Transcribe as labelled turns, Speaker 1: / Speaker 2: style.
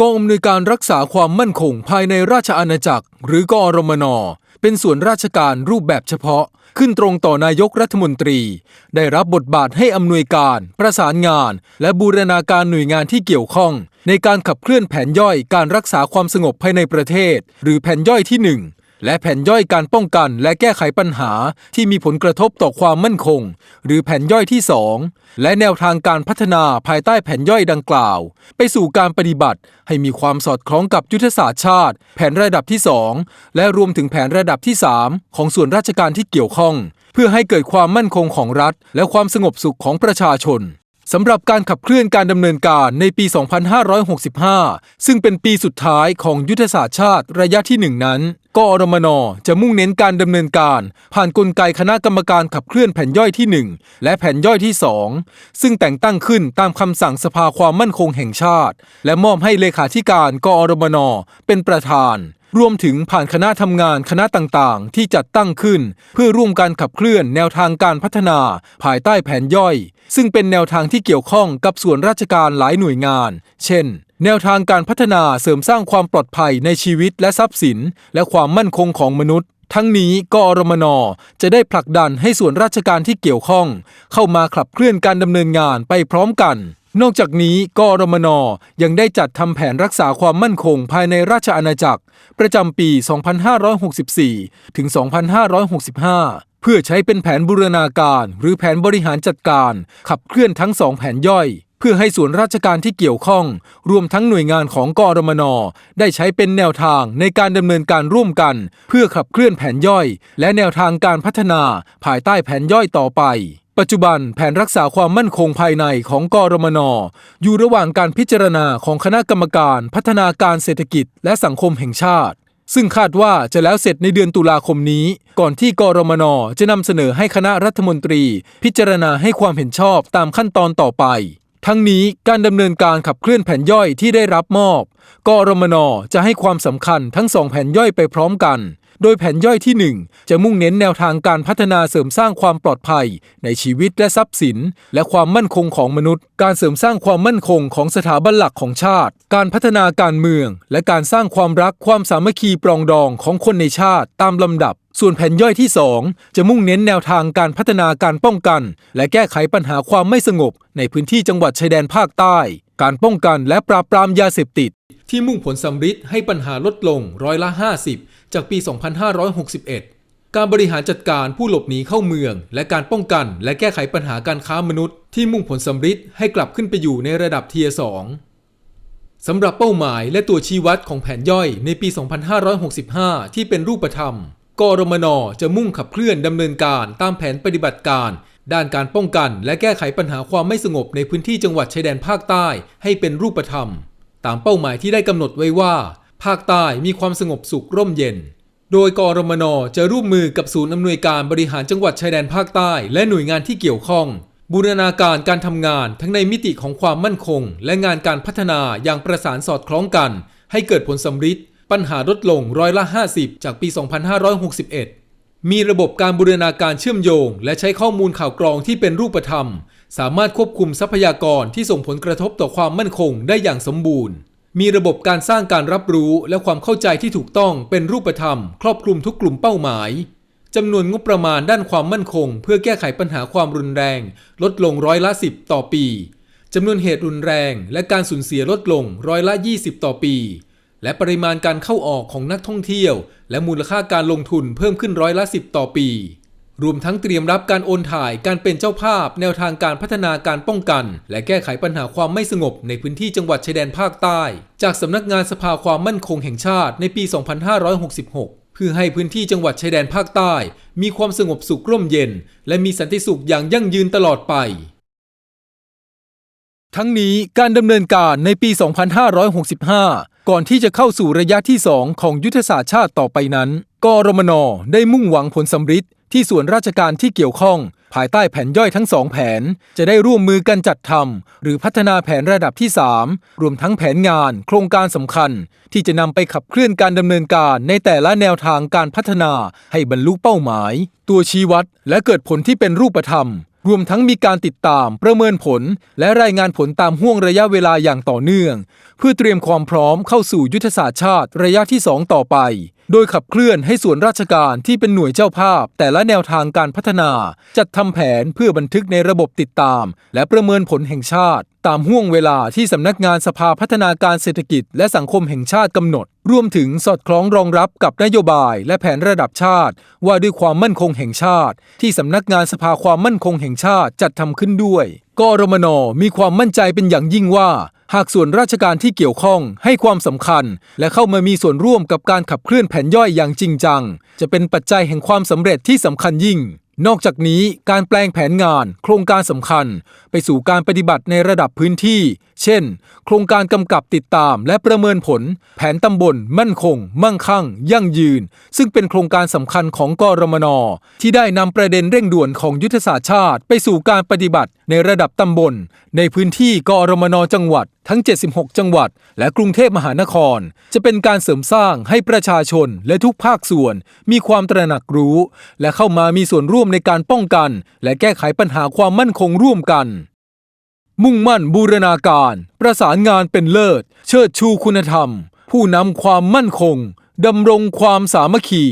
Speaker 1: กองอำนวยการรักษาความมั่นคงภายในราชอาณาจักร หรือกอรมน เป็นส่วนราชการรูปแบบเฉพาะ ขึ้นตรงต่อนายกรัฐมนตรี ได้รับบทบาทให้อำนวยการ ประสานงาน และบูรณาการหน่วยงานที่เกี่ยวข้อง ในการขับเคลื่อนแผนย่อยการรักษาความสงบภายในประเทศ หรือแผนย่อยที่หนึ่ง และแผนย่อยการป้องกันและแก้ไขปัญหาที่มีผลกระทบต่อความมั่นคง หรือแผนย่อยที่ 2 และแนวทางการพัฒนาภายใต้แผนย่อยดังกล่าว ไปสู่การปฏิบัติให้มีความสอดคล้องกับยุทธศาสตร์ชาติ แผนระดับที่ 2 และรวมถึงแผนระดับที่ 3 ของส่วนราชการที่เกี่ยวข้อง เพื่อให้เกิดความมั่นคงของรัฐ และความสงบสุขของประชาชน สำหรับการขับเคลื่อนการดำเนินการในปี 2565 ซึ่งเป็นปีสุดท้ายของยุทธศาสตร์ชาติระยะที่ 1 นั้น กอรมนจะมุ่งเน้นการดำเนินการ ผ่านนกลไกคณะกรรมการขับเคลื่อนแผ่นย่อยที่ 1 และแผ่นย่อยที่ 2 ซึ่งแต่งตั้งขึ้นตามคำสั่งสภาความมั่นคงแห่งชาติ และมอบให้เลขาธิการกอรมนเป็นประธาน รวมถึงผ่านคณะทำงานคณะต่างๆ ที่จัดตั้งขึ้น เพื่อร่วมการขับเคลื่อนแนวทางการพัฒนา ภายใต้แผนย่อย ซึ่งเป็นแนวทางที่เกี่ยวข้องกับส่วนราชการหลายหน่วยงาน เช่น แนวทางการพัฒนาเสริมสร้างความปลอดภัยในชีวิตและทรัพย์สิน และความมั่นคงของมนุษย์ทั้งนี้กอรมนจะได้ผลักดันให้ส่วนราชการที่เกี่ยวข้อง เข้ามาขับเคลื่อนการดำเนินงานไปพร้อมกัน นอกจากนี้กอรมนยังได้จัดทำแผนรักษาความมั่นคงภายในราชอาณาจักร ประจำปี 2564 ถึง 2565 เพื่อใช้เป็นแผนบูรณาการ หรือแผนบริหารจัดการ ขับเคลื่อนทั้งสองแผนย่อย เพื่อให้ส่วนราชการที่เกี่ยวข้อง รวมทั้งหน่วยงานของกอรมนได้ใช้เป็นแนวทางในการดำเนินการร่วมกัน เพื่อขับเคลื่อนแผนย่อย และแนวทางการพัฒนาภายใต้แผนย่อยต่อไป ปัจจุบันแผนรักษาความมั่นคงภายในของกรมนอยู่ระหว่างการพิจารณาของคณะกรรมการพัฒนาการเศรษฐกิจและสังคมแห่งชาติ ซึ่งคาดว่าจะแล้วเสร็จในเดือนตุลาคมนี้ ก่อนที่กรมนจะนำเสนอให้คณะรัฐมนตรี พิจารณาให้ความเห็นชอบตามขั้นตอนต่อไป ทั้งนี้การดำเนินการขับเคลื่อนแผนย่อยที่ได้รับมอบ กรมนจะให้ความสำคัญทั้งสองแผนย่อยไปพร้อมกัน โดยแผนย่อยที่ 1 จะมุ่งเน้นแนวทางการพัฒนาเสริมสร้างความปลอดภัย ในชีวิตและทรัพย์สิน และความมั่นคงของมนุษย์ การเสริมสร้างความมั่นคงของสถาบันหลักของชาติ การพัฒนาการเมือง และการสร้างความรักความสามัคคีปรองดองของคนในชาติตามลำดับส่วนแผนย่อยที่ 2 จะมุ่งเน้นแนวทางการพัฒนาการป้องกัน และแก้ไขปัญหาความไม่สงบ ในพื้นที่จังหวัดชายแดนภาคใต้ การป้องกันและปราบปรามยาเสพติด ที่มุ่งผลสำฤทธิ์ให้ปัญหาลดลงร้อยละ 50 จากปี 2561 การบริหารจัดการผู้หลบหนีเข้าเมือง และการป้องกันและแก้ไขปัญหาการค้ามนุษย์ ที่มุ่งผลสำฤทธิ์ให้กลับขึ้นไปอยู่ในระดับเทียร์2สำหรับเป้าหมายและตัวชี้วัดของแผนย่อยในปี 2565 ที่เป็นรูปธรรมกรมนจะมุ่งขับเคลื่อนดำเนินการตามแผนปฏิบัติการ ด้านการป้องกันและแก้ไขปัญหาความไม่สงบในพื้นที่จังหวัดชายแดนภาคใต้ให้เป็นรูปธรรม ตามเป้าหมายที่ได้กำหนดไว้ว่า ภาคใต้มีความสงบสุขร่มเย็น โดยกรมนจะร่วมมือกับศูนย์อำนวยการบริหารจังหวัดชายแดนภาคใต้ และหน่วยงานที่เกี่ยวข้อง บูรณาการการทำงานทั้งในมิติของความมั่นคง และงานการพัฒนาอย่างประสานสอดคล้องกัน ให้เกิดผลสำฤทธิ์ปัญหาลดลงร้อยละ 50 จากปี 2561 มีระบบการบูรณาการเชื่อมโยง และใช้ข้อมูลข่าวกรองที่เป็นรูปธรรม สามารถควบคุมทรัพยากรที่ส่งผลกระทบต่อความมั่นคงได้อย่างสมบูรณ์ มีระบบการสร้างการรับรู้และความเข้าใจที่ถูกต้องเป็นรูปธรรม ครอบคลุมทุกกลุ่มเป้าหมายจำนวนงบประมาณด้านความมั่นคง เพื่อแก้ไขปัญหาความรุนแรง ลดลงร้อยละ 10 ต่อปีจำนวนเหตุรุนแรง และการสูญเสียลดลงร้อยละ 20 ต่อปี และปริมาณการเข้าออกของนักท่องเที่ยว และมูลค่าการลงทุนเพิ่มขึ้นร้อยละ 10 ต่อปี รวมทั้งเตรียมรับการโอนถ่ายการเป็นเจ้าภาพ แนวทางการพัฒนาการป้องกัน และแก้ไขปัญหาความไม่สงบในพื้นที่จังหวัดชายแดนภาคใต้ จากสำนักงานสภาความมั่นคงแห่งชาติในปี 2566 เพื่อให้พื้นที่จังหวัดชายแดนภาคใต้ มีความสงบสุขร่มเย็น และมีสันติสุขอย่างยั่งยืนตลอดไป ทั้งนี้การดำเนินการในปี 2565ก่อนที่จะเข้าสู่ระยะที่ 2 ของยุทธศาสตร์ชาติต่อไปนั้น กรมนได้มุ่งหวังผลสำฤทธิ์ ที่ส่วนราชการที่เกี่ยวข้อง ภายใต้แผนย่อยทั้งสองแผน จะได้ร่วมมือกันจัดทำหรือพัฒนาแผนระดับที่ 3 รวมทั้งแผนงาน โครงการสำคัญ ที่จะนำไปขับเคลื่อนการดำเนินการในแต่ละแนวทางการพัฒนาให้บรรลุเป้าหมาย ตัวชี้วัด และเกิดผลที่เป็นรูปธรรม รวมทั้งมีการติดตามประเมินผล และรายงานผลตามห่วงระยะเวลาอย่างต่อเนื่อง เพื่อเตรียมความพร้อมเข้าสู่ยุทธศาสตร์ชาติระยะที่ 2 ต่อไป โดยขับเคลื่อนให้ส่วนราชการที่เป็นหน่วยเจ้าภาพ แต่ละแนวทางการพัฒนา จัดทำแผนเพื่อบันทึกในระบบติดตาม และประเมินผลแห่งชาติ ตามห่วงเวลาที่สำนักงานสภาพัฒนาการเศรษฐกิจ และสังคมแห่งชาติกำหนด รวมถึงสอดคล้องรองรับกับนโยบาย และแผนระดับชาติ ว่าด้วยความมั่นคงแห่งชาติ ที่สำนักงานสภาความมั่นคงแห่งชาติจัดทำขึ้นด้วยกรมนมีความมั่นใจเป็นอย่างยิ่งว่า หากส่วนราชการที่เกี่ยวข้องให้ความสำคัญ และเข้ามามีส่วนร่วมกับการขับเคลื่อนแผนย่อยอย่างจริงจัง จะเป็นปัจจัยแห่งความสำเร็จที่สำคัญยิ่ง นอกจากนี้การแปลงแผนงานโครงการสำคัญ ไปสู่การปฏิบัติในระดับพื้นที่ เช่น โครงการกำกับติดตามและประเมินผล แผนตำบล มั่นคง มั่งคั่ง ยั่งยืน ซึ่งเป็นโครงการสำคัญของกรมน ที่ได้นำประเด็นเร่งด่วนของยุทธศาสตร์ชาติ ไปสู่การปฏิบัติในระดับตำบล ในพื้นที่กรมนจังหวัด ทั้ง 76 จังหวัด และกรุงเทพมหานคร จะเป็นการเสริมสร้างให้ประชาชนและทุกภาคส่วน มีความตระหนักรู้ และเข้ามามีส่วนร่วมมในการป้องกัน และแก้ไขปัญหาความมั่นคงร่วมกัน มุ่งมั่นบูรณาการ ประสานงานเป็นเลิศ เชิดชูคุณธรรม ผู้นำความมั่นคงดำรงความสามัคคี